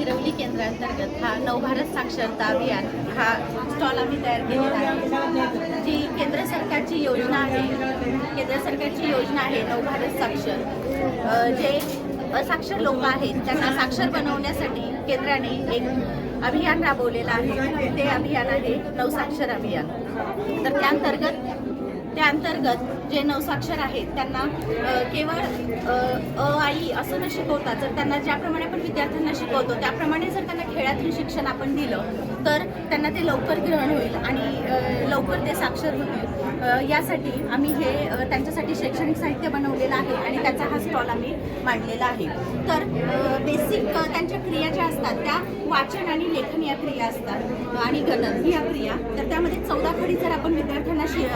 शिरवली केंद्रांतर्गत हा नवभारत साक्षरता अभियान हा स्टॉल आम्ही तयार केलेला आहे. जी केंद्र सरकारची योजना आहे केंद्र सरकारची योजना आहे नवभारत साक्षर जे असाक्षर लोक आहेत त्यांना साक्षर बनवण्यासाठी केंद्राने एक अभियान राबवलेलं आहे. ते अभियान आहे नवसाक्षर अभियान. तर त्या त्याअंतर्गत त्या अंतर्गत जे नवसाक्षर आहेत त्यांना केवळ अ, आई असं न शिकवता जर त्यांना ज्याप्रमाणे आपण विद्यार्थ्यांना शिकवतो त्याप्रमाणे जर त्यांना खेळातून शिक्षण आपण दिलं तर त्यांना ते लवकर ग्रहण होईल आणि लवकर ते साक्षर होतील. यासाठी आम्ही हे त्यांच्या शैक्षणिक साहित्य बनवलेलं आहे आणि त्याचा हा स्टॉल आम्ही मांडलेला आहे. तर बेसिक त्यांच्या क्रिया ज्या असतात त्या वाचन आणि लेखन या क्रिया असतात आणि गणन ही या क्रिया. तर त्यामध्ये चौदा खडी जर आपण विद्यार्थ्यांना शि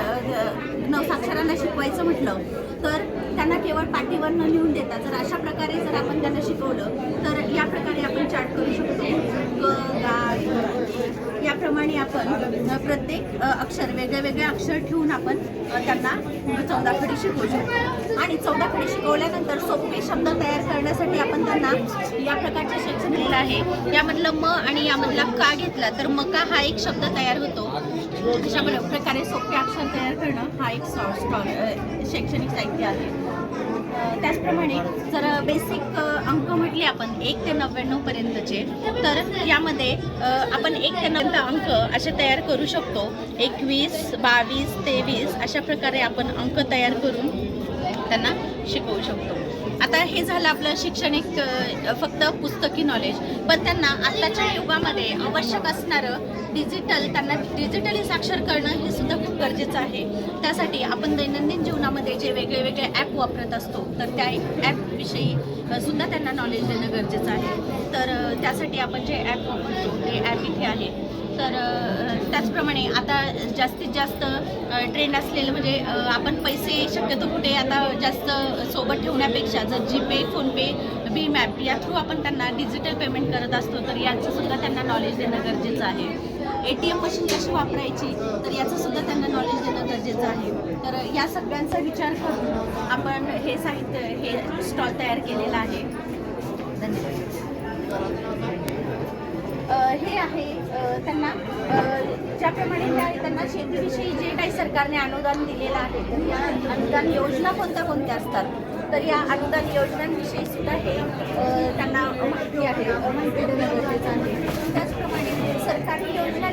नवसाक्षरांना शिकवायचं म्हटलं तर त्यांना केवळ पाठीवर न लिहून देता जर अशा प्रकारे जर आपण त्यांना शिकवलं तर या प्रकारे आपण चार्ट करू शकतो. आपण प्रत्येक अक्षर वेगळे वेगळे अक्षर ठेवून आपण त्यांना चौदा खडी शिकवू शकतो. आणि चौदा खडी शिकवल्यानंतर सोपे शब्द तयार करण्यासाठी आपण त्यांना या प्रकारचे शैक्षणिक दिलेलं आहे. यामधलं म आणि यामधला का घेतला तर मका हा एक शब्द तयार होतो. अशा प्रकारे सोपे अक्षर तयार करणं हा एक स्टॉल शैक्षणिक साहित्य आहे. त्याचप्रमाणे जर बेसिक अंक म्हटले आपण एक ते नव्याण्णव पर्यंतचे तर यामध्ये आपण एक ते नव्याण्णव अंक असे तयार करू शकतो. एकवीस बावीस तेवीस अशा प्रकारे आपण अंक तयार करून त्यांना शिकवू शकतो. आता हे झालं आपलं शैक्षणिक फक्त पुस्तकी नॉलेज पण त्यांना आत्ताच्या युगामध्ये आवश्यक असणारं डिजिटल त्यांना डिजिटली साक्षर करणं हे सुद्धा खूप गरजेचं आहे. त्यासाठी आपण दैनंदिन जीवनामध्ये जे वेगळे वेगळे ॲप वापरत असतो तर त्या ॲपविषयी सुद्धा त्यांना नॉलेज देणं गरजेचं आहे. तर त्यासाठी आपण जे ॲप वापरतो ॲप इथे आहे. तर त्याचप्रमाणे आता जास्तीत जास्त ट्रेंड असलेलं म्हणजे आपण पैसे शक्यतो कुठे आता जास्त सोबत ठेवण्यापेक्षा जर जीपे फोनपे भीम ॲप या थ्रू आपण त्यांना डिजिटल पेमेंट करत असतो तर याचंसुद्धा त्यांना नॉलेज देणं गरजेचं आहे. ए टी एम मशीन कशी वापरायची तर याचंसुद्धा त्यांना नॉलेज देणं गरजेचं आहे. तर या सगळ्यांचा विचार करून आपण हे साहित्य हे स्टॉल तयार केलेलं आहे. धन्यवाद. हे आहे त्यांना ज्याप्रमाणे त्या त्यांना शेतीविषयी जे काही सरकारने अनुदान दिलेलं आहे तर या अनुदान योजना कोणत्या कोणत्या असतात? तर या अनुदान योजनांविषयी सुद्धा हे त्यांना माहिती आहे माहिती देणं गरजेचं आहे. त्याचप्रमाणे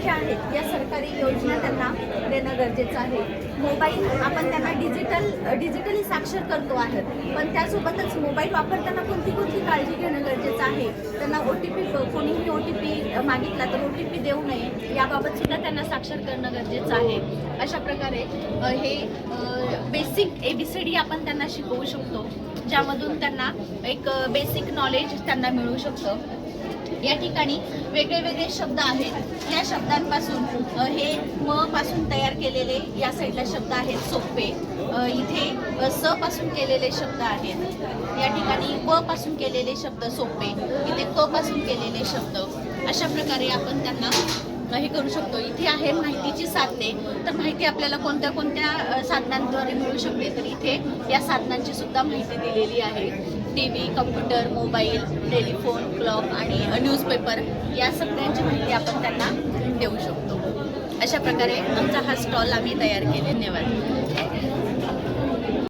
ज्या आहेत? या सरकारी योजना त्यांना देणं गरजेचं आहे. मोबाईल आपण त्यांना डिजिटल डिजिटली साक्षर करतो आहे. पण त्यासोबतच मोबाईल वापरताना कोणती कोणती काळजी घेणं गरजेचं आहे? त्यांना ओ टी पी कोणीही ओ टी पी मागितला तर ओ टी पी देऊ नये. याबाबत सुद्धा त्यांना साक्षर करणं गरजेचं आहे. अशा प्रकारे हे basic A B C D आपण त्यांना शिकवू शकतो. ज्यामधून त्यांना एक बेसिक नॉलेज त्यांना मिळू शकतं. या ठिकाणी वेगळे वेगळे शब्द आहेत. या शब्दांपासून हे म पासून तयार केलेले या साईडला शब्द आहेत सोपे इथे स पासून केलेले शब्द आहेत. या ठिकाणी प पासून केलेले शब्द सोपे इथे क पासून केलेले शब्द. अशा प्रकारे आपण त्यांना हे करू शकतो. इथे आहे माहितीची साधने. तर माहिती आपल्याला कोणत्या कोणत्या साधनांद्वारे मिळू शकते तर इथे या साधनांची सुद्धा माहिती दिलेली आहे. T V computer mobile telephone clock आणि न्यूजपेपर या सगळ्यांची माहिती आपण त्यांना देऊ शकतो. अशा प्रकारे आमचा हा स्टॉल आम्ही तयार केले. धन्यवाद.